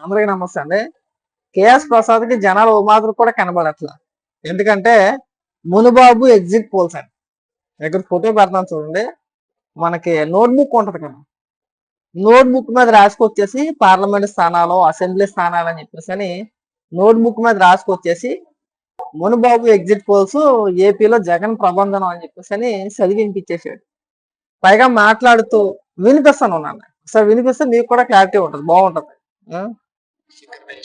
అందరికీ నమస్తే అండి. కేఎస్ ప్రసాద్కి జనాలు ఓ మాత్రం కూడా కనబడట్లా. ఎందుకంటే మునుబాబు ఎగ్జిట్ పోల్స్ అని దగ్గర ఫోటో పెడతాను చూడండి. మనకి నోట్బుక్ ఉంటది కదా. నోట్బుక్ మీద రాసుకొచ్చేసి పార్లమెంట్ స్థానాలు అసెంబ్లీ స్థానాలు అని చెప్పేసి అని నోట్బుక్ మీద రాసుకొచ్చేసి మునుబాబు ఎగ్జిట్ పోల్స్ ఏపీలో జగన్ ప్రబంధనం అని చెప్పేసి అని చదివి వినిపించేసాడు పైగా మాట్లాడుతూ వినిపిస్తాను ఉన్నాను సార్ వినిపిస్తే మీకు కూడా క్లారిటీ ఉంటుంది. బాగుంటుంది. సిగ్నేచర్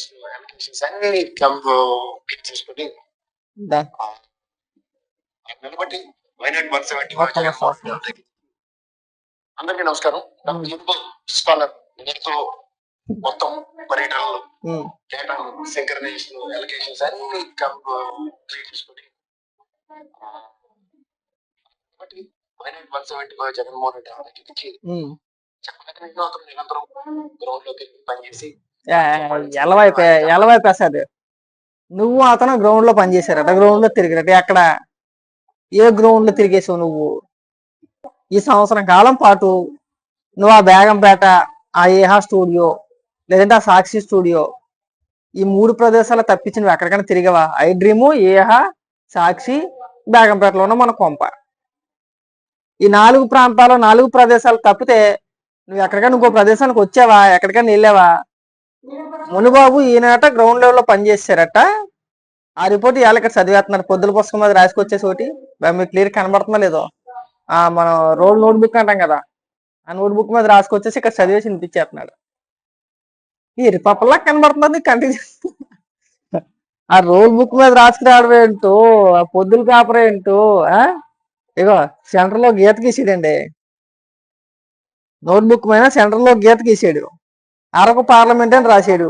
అన్ని క్యాంప్ చేసుకుని దా. నిలబట్టి వైనాడ్ వన్ సెవెంటీ నిమిషం. అందరికీ నమస్కారం. నా ముందు స్కాలర్ నేతో మొత్తం పర్యటనలు డేటా సింక్రనైజేషన్ ఎలకేషన్స్ అన్ని క్యాంప్ క్రియేట్ చేసుకుని కాబట్టి why not one seventy five Jaganmohan Reddy గారికి నిరంతరం గ్రౌండ్లోకి పనిచేసి ఎలవై ఎలవై ప్రసాద్. నువ్వు అతను గ్రౌండ్లో పనిచేశారట గ్రౌండ్లో తిరిగిరట ఎక్కడ? ఏ గ్రౌండ్లో తిరిగేసావు నువ్వు? ఈ సంవత్సరం కాలం పాటు నువ్వు ఆ బేగంపేట ఆ ఏహా స్టూడియో లేదంటే ఆ సాక్షి స్టూడియో ఈ మూడు ప్రదేశాలు తప్పించి నువ్వు ఎక్కడికైనా తిరిగావా? ఐ డ్రీము ఏహా సాక్షి బేగంపేటలో ఉన్న మన కొంప. ఈ నాలుగు ప్రాంతాలు నాలుగు ప్రదేశాలు తప్పితే నువ్వు ఎక్కడికైనా ఇంకో ప్రదేశానికి వచ్చావా? ఎక్కడికైనా వెళ్ళావా? మునుబాబు ఈయనట గ్రౌండ్ లెవెల్లో పనిచేశారట ఆ రిపోర్ట్ ఇవాళ ఇక్కడ చదివేస్తున్నారు. పొద్దుల పుస్తకం మీద రాసుకొచ్చేసి ఒకటి. మీకు క్లియర్ కనబడుతుందా లేదో? ఆ మనం రోల్ నోట్ బుక్ అంటాం కదా. ఆ నోట్ బుక్ మీద రాసుకొచ్చేసి ఇక్కడ చదివేసి వినిపించేస్తున్నాడు. ఈ రిపప్పల్లా కనబడుతుంది? కంటిన్యూ ఆ రోల్ బుక్ మీద రాసుకురావడం ఏంటో? ఆ పొద్దులు పేపర్ ఏంటో? ఆ? ఇగో సెంటర్లో గీత గీసాడండి. నోట్ బుక్ మీద సెంటర్లో గీత గీసాడు. అరకు పార్లమెంట్ అని రాశాడు.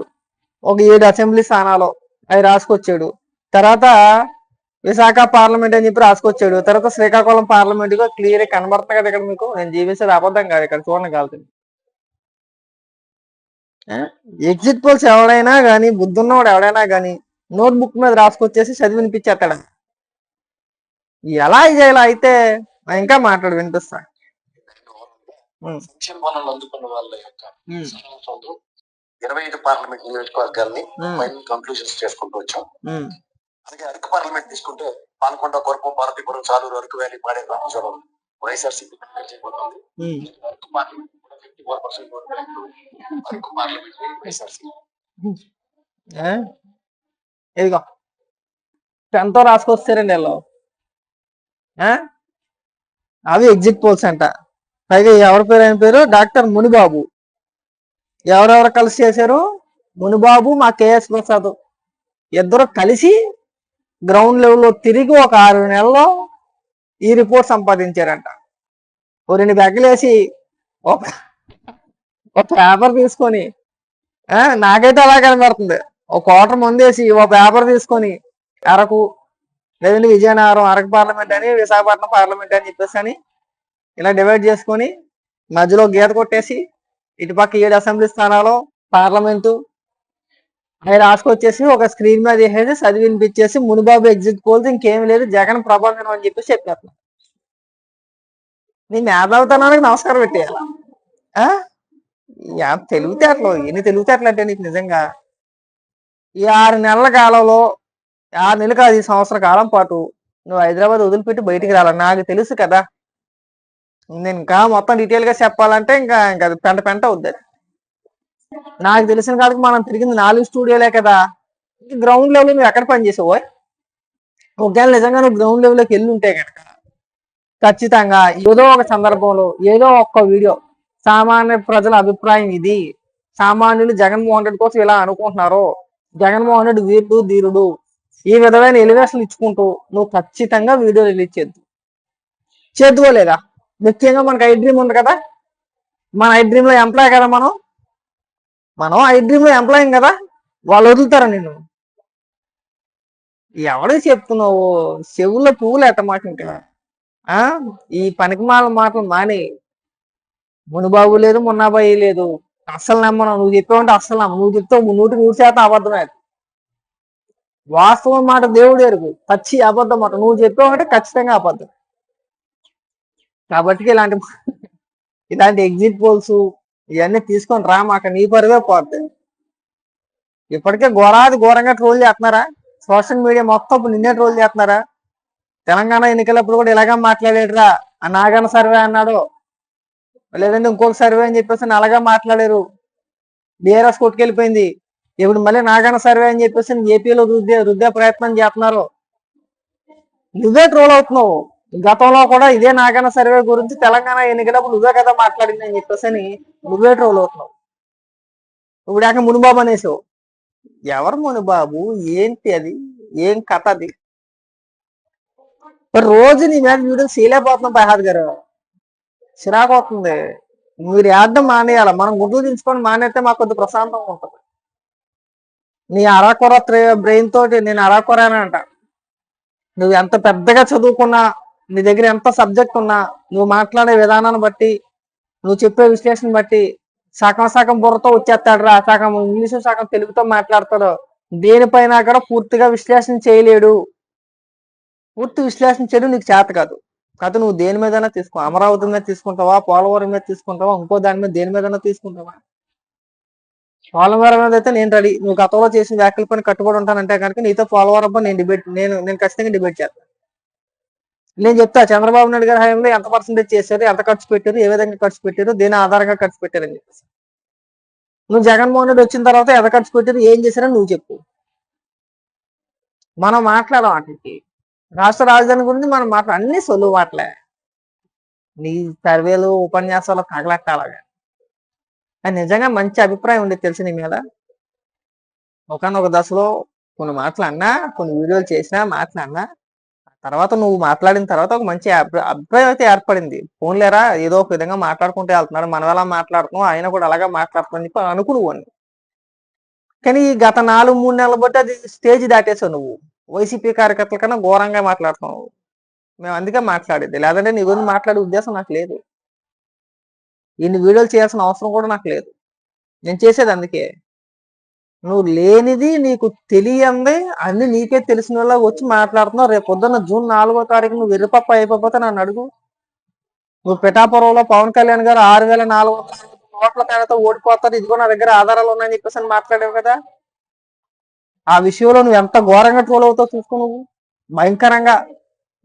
ఒక ఏడు అసెంబ్లీ స్థానాలు అవి రాసుకొచ్చాడు. తర్వాత విశాఖ పార్లమెంట్ అని చెప్పి రాసుకొచ్చాడు. తర్వాత శ్రీకాకుళం పార్లమెంట్గా క్లియర్ కనబడుతుంది కదా ఇక్కడ మీకు. నేను జీవించేది అబద్ధం కాదు ఇక్కడ చూడండి కాదు ఎగ్జిట్ పోల్స్ ఎవడైనా కానీ బుద్ధున్నవాడు ఎవడైనా కానీ నోట్ బుక్ మీద రాసుకొచ్చేసి చదివి వినిపించేస్తాడు. ఎలా ఇలా అయితే ఇంకా మాట్లాడు వినిపిస్తాను పనులు అందుకున్న వాళ్ళ యొక్క ఇరవై ఐదు పార్లమెంట్ నియోజకవర్గాల్ని. ఫైనల్ కంక్లూజన్స్ చేసుకుంటూ వచ్చాం. అలాగే అరకు పార్లమెంట్ తీసుకుంటే Palakonda Kurupam Bharatipuram Chaluru Araku valley Pade Ramachodam YSRCP. Araku parliament కూడా fifty four percent Araku parliament YSRCP ఏ? ఇదిగో రాసుకొస్తారండి వీళ్ళు? అవి ఎగ్జిట్ పోల్స్ అంట పైగా ఎవరి పేరు ఆయన పేరు? డాక్టర్ మునిబాబు. ఎవరెవరు కలిసి చేశారు? మునిబాబు మా కేఎస్ ప్రసాద్. ఇద్దరు కలిసి గ్రౌండ్ లెవెల్లో తిరిగి ఒక ఆరు నెలల్లో ఈ రిపోర్ట్ సంపాదించారంట. ఓ రెండు బెగ్గలేసి ఒక ఒక పేపర్ తీసుకొని నాకైతే అలా కనబడుతుంది. ఒక కోటర్ ముందేసి ఒక పేపర్ తీసుకొని అరకు లేదంటే విజయనగరం అరకు పార్లమెంట్ అని విశాఖపట్నం పార్లమెంట్ అని చెప్పేసి అని ఇలా డివైడ్ చేసుకొని మధ్యలో గీత కొట్టేసి ఇటుపక్క ఏడు అసెంబ్లీ స్థానాలు పార్లమెంటు అవి రాసుకొచ్చేసి ఒక స్క్రీన్ మీద వేసేసి చదివి వినిపించేసి మునిబాబు ఎగ్జిట్ పోల్స్ ఇంకేం లేదు జగన్ ప్రభావం అని చెప్పేసి చెప్పేస్తున్నా నీ మేధావితనానికి నమస్కారం పెట్టేయాల. ఆ? తెలివితేటలు ఎన్ని తెలివితేటలు అంటే నీకు నిజంగా? ఈ ఆరు నెలల కాలంలో ఆరు నెలలు కాదు ఈ సంవత్సర కాలం పాటు నువ్వు హైదరాబాద్ వదిలిపెట్టి బయటికి రాలి నాకు తెలుసు కదా నేను ఇంకా మొత్తం డీటెయిల్గా చెప్పాలంటే ఇంకా ఇంకా అది పెంట పెంట అవుద్ది నాకు తెలిసిన కాడికి మనం తిరిగింది నాలుగు స్టూడియోలే కదా. గ్రౌండ్ లెవెల్ నువ్వు ఎక్కడ పనిచేసావు ఒకవేళ నిజంగా నువ్వు గ్రౌండ్ లెవెల్లోకి వెళ్ళి ఉంటే కనుక ఖచ్చితంగా ఏదో ఒక సందర్భంలో ఏదో ఒక్క వీడియో సామాన్య ప్రజల అభిప్రాయం ఇది. సామాన్యులు జగన్మోహన్ రెడ్డి కోసం ఇలా అనుకుంటున్నారు జగన్మోహన్ రెడ్డి వీరుడు ధీరుడు ఈ విధమైన ఎలివేషన్ ఇచ్చుకుంటూ నువ్వు ఖచ్చితంగా వీడియో రిలీజ్ చేద్దు. చేద్దువో లేదా? ముఖ్యంగా మనకు ఐ డ్రీమ్ ఉంది కదా? మన ఐ డ్రీమ్లో ఎంప్లాయ్ కదా మనం? మనం ఐ డ్రీమ్లో ఎంప్లాయ్ కదా? వాళ్ళు వదులుతారా నిన్ను? ఎవడికి చెప్తున్నావు చెవుల్లో పువ్వులు ఎట్టమాట ఇంకా. ఆ? ఈ పనికిమాల మాటలు మాని. మునుబాబు లేదు మున్నాబాయి లేదు. అస్సలు నమ్మను. నువ్వు చెప్పావంటే అస్సలు నమ్మ నువ్వు చెప్తావు నూటి నూరు శాతం అబద్ధమే వాస్తవం మాట దేవుడు ఎరుగు. పచ్చి అబద్ధం మాట. నువ్వు చెప్పావంటే ఖచ్చితంగా అబద్ధం. కాబట్టి ఇలాంటి ఇలాంటి ఎగ్జిట్ పోల్స్ ఇవన్నీ తీసుకొని రా మాకు నీ పరువే పోతాయి ఇప్పటికే ఘోరాది ఘోరంగా ట్రోల్ చేస్తున్నారా? సోషల్ మీడియా మొత్తం ఇప్పుడు నిన్నే ట్రోల్ చేస్తున్నారా? తెలంగాణ ఎన్నికలప్పుడు కూడా ఇలాగా మాట్లాడేటరా ఆ నాగన సర్వే అన్నాడు. లేదంటే ఇంకొక సర్వే అని చెప్పేసి అలాగా మాట్లాడారు. బీఆర్ఎస్ కొట్టుకెళ్ళిపోయింది. ఇప్పుడు మళ్ళీ నాగన్న సర్వే అని చెప్పేసి ఏపీలో రుద్దే రుద్దే ప్రయత్నం చేస్తున్నారు. నువ్వే ట్రోల్ అవుతున్నావు. గతంలో కూడా ఇదే నాగన్న సర్వే గురించి తెలంగాణ ఎన్నికలప్పుడు నువ్వే కదా మాట్లాడింది అని చెప్పేసి అని నువ్వే ట్రోల్ అవుతున్నావు. ఇప్పుడు యాక మునిబాబు అనేసావు. ఎవరు మునిబాబు? ఏంటి అది? ఏం కథ అది? రోజు నీ మీద వీడియో చేయలేకపోతున్నాం ప్రహాద్ గారు. చిరాకు అవుతుంది మీరు ఆడడం మానేయాలి? మనం గుడ్లు దించుకొని మానేస్తే మాకు కొద్ది ప్రశాంతంగా ఉంటుంది. నీ అరాకొర బ్రెయిన్ తోటి నేను అరాకొరానే అంట నువ్వు ఎంత పెద్దగా చదువుకున్నా నీ దగ్గర ఎంత సబ్జెక్ట్ ఉన్నా నువ్వు మాట్లాడే విధానాన్ని బట్టి నువ్వు చెప్పే విశ్లేషణ బట్టి సగం సగం బుర్రతో వచ్చేస్తాడు రా సగం ఇంగ్లీషు సగం తెలుగుతో మాట్లాడతాడు. దేనిపైన కూడా పూర్తిగా విశ్లేషణ చేయలేడు. పూర్తి విశ్లేషణ చేయడం నీకు చేత కాదు. కథ నువ్వు దేని మీదైనా తీసుకో అమరావతి మీద తీసుకుంటావా పోలవరం మీద తీసుకుంటావా ఇంకో దాని మీద దేని మీదైనా తీసుకుంటావా? పోలవరం మీద అయితే నేను రెడీ నువ్వు గతంలో చేసిన వ్యాఖ్యల పైన కట్టుబడి ఉంటానంటే కనుక నీతో పోలవరం నేను డిబేట్ నేను నేను ఖచ్చితంగా డిబేట్ చేస్తాను. నేను చెప్తా చంద్రబాబు నాయుడు గారి హయాంలో ఎంత పర్సెంటేజ్ చేశారు ఎంత ఖర్చు పెట్టారు ఏ విధంగా ఖర్చు పెట్టారు దేని ఆధారంగా ఖర్చు పెట్టారు అని చెప్పేసి. నువ్వు జగన్మోహన్ రెడ్డి వచ్చిన తర్వాత ఎంత ఖర్చు పెట్టారు ఏం చేశారని నువ్వు చెప్పు. మనం మాట్లాడడం వాటికి. రాష్ట్ర రాజధాని గురించి మనం మాట్లాడ అన్ని సొలువు మాటలే. నీ సర్వేలు ఉపన్యాసాలు తగలట్టాలగా అది నిజంగా మంచి అభిప్రాయం ఉండేది తెలిసి నీ మీద? ఒకనొక దశలో కొన్ని మాటలు అన్నా కొన్ని వీడియోలు చేసినా మాట్లాడినా తర్వాత నువ్వు మాట్లాడిన తర్వాత ఒక మంచి అభిప్రాయం అయితే ఏర్పడింది. ఫోన్లేరా? ఏదో ఒక విధంగా మాట్లాడుకుంటూ వెళ్తున్నాడు. మనం ఎలా మాట్లాడుతున్నాం ఆయన కూడా అలాగా మాట్లాడుతున్నాం చెప్పి అనుకున్నావు కానీ ఈ గత నాలుగు మూడు నెలలు బట్టి అది స్టేజ్ దాటేసావు నువ్వు. వైసీపీ కార్యకర్తల కన్నా ఘోరంగా మాట్లాడుతున్నావు. మేము అందుకే మాట్లాడేది. లేదంటే నీ గురించి మాట్లాడే ఉద్దేశం నాకు లేదు. ఇన్ని వీడియోలు చేయాల్సిన అవసరం కూడా నాకు లేదు. నేను చేసేది అందుకే. నువ్వు లేనిది నీకు తెలియంది అన్ని నీకే తెలిసిన వాళ్ళ వచ్చి మాట్లాడుతున్నావు. రేపు పొద్దున్న జూన్ నాలుగో తారీఖు నువ్వు వెర్రిపప్ప అయిపోతే నన్ను అడుగు. నువ్వు పిఠాపురంలో పవన్ కళ్యాణ్ గారు ఆరు వేల నాలుగు వందల ఓట్ల తేడాతో ఓడిపోతారు. ఇదిగో నా దగ్గర ఆధారాలు ఉన్నాయని చెప్పేసి అని మాట్లాడావు కదా. ఆ విషయంలో నువ్వు ఎంత ఘోరంగా ట్రోల్ అవుతావు చూసుకో నువ్వు. భయంకరంగా.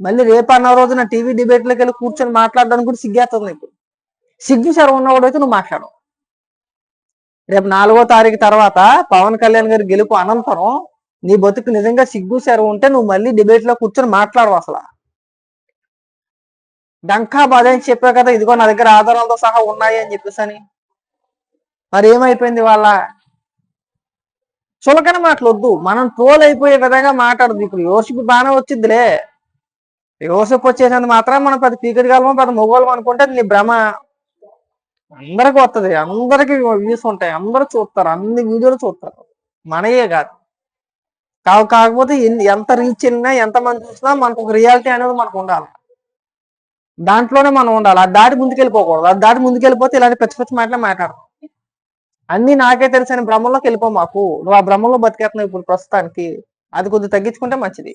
మళ్ళీ రేపు అన్న రోజున టీవీ డిబేట్లోకి వెళ్ళి కూర్చొని మాట్లాడడానికి కూడా సిగ్గేస్తుంది నీకు. సిగ్గు సర ఉన్నవాడు అయితే నువ్వు మాట్లాడవు. రేపు నాలుగో తారీఖు తర్వాత పవన్ కళ్యాణ్ గారి గెలుపు అనంతరం నీ బతుకు నిజంగా సిగ్గు సెరవు ఉంటే నువ్వు మళ్ళీ డిబేట్లో కూర్చొని మాట్లాడవు అసలు. డంకా బాధ అని చెప్పా కదా ఇదిగో నా దగ్గర ఆధారాలతో సహా ఉన్నాయి అని చెప్పేసి అని. మరి ఏమైపోయింది వాళ్ళ చులకన మాటలు వద్దు మనం ట్రోల్ అయిపోయే విధంగా మాట్లాడదు. ఇప్పుడు యోసిపు బాగానే వచ్చిందిలే. యోసపు వచ్చేసింది మాత్రం మనం పది పీకటి కాలమో పది మొగోళం అనుకుంటే నీ భ్రమ. అందరికి వస్తుంది అందరికి వ్యూస్ ఉంటాయి. అందరూ చూస్తారు అన్ని వీడియోలు చూస్తారు మనయే కాదు. కావు కాకపోతే ఎంత రీచ్ వెళ్ళినా ఎంత మంది చూసినా మనకు ఒక రియాలిటీ అనేది మనకు ఉండాలి. దాంట్లోనే మనం ఉండాలి. ఆ దాటి ముందుకెళ్ళిపోకూడదు. ఆ దాటి ముందుకెళ్ళిపోతే ఇలాంటి పిచ్చి పిచ్చి మాటలే మాట్లాడతాం. అన్ని నాకే తెలిసిన భ్రమంలోకి వెళ్ళిపో మాకు. నువ్వు ఆ భ్రమంలో బతికేస్తున్నావు ఇప్పుడు ప్రస్తుతానికి. అది కొద్దిగా తగ్గించుకుంటే మంచిది.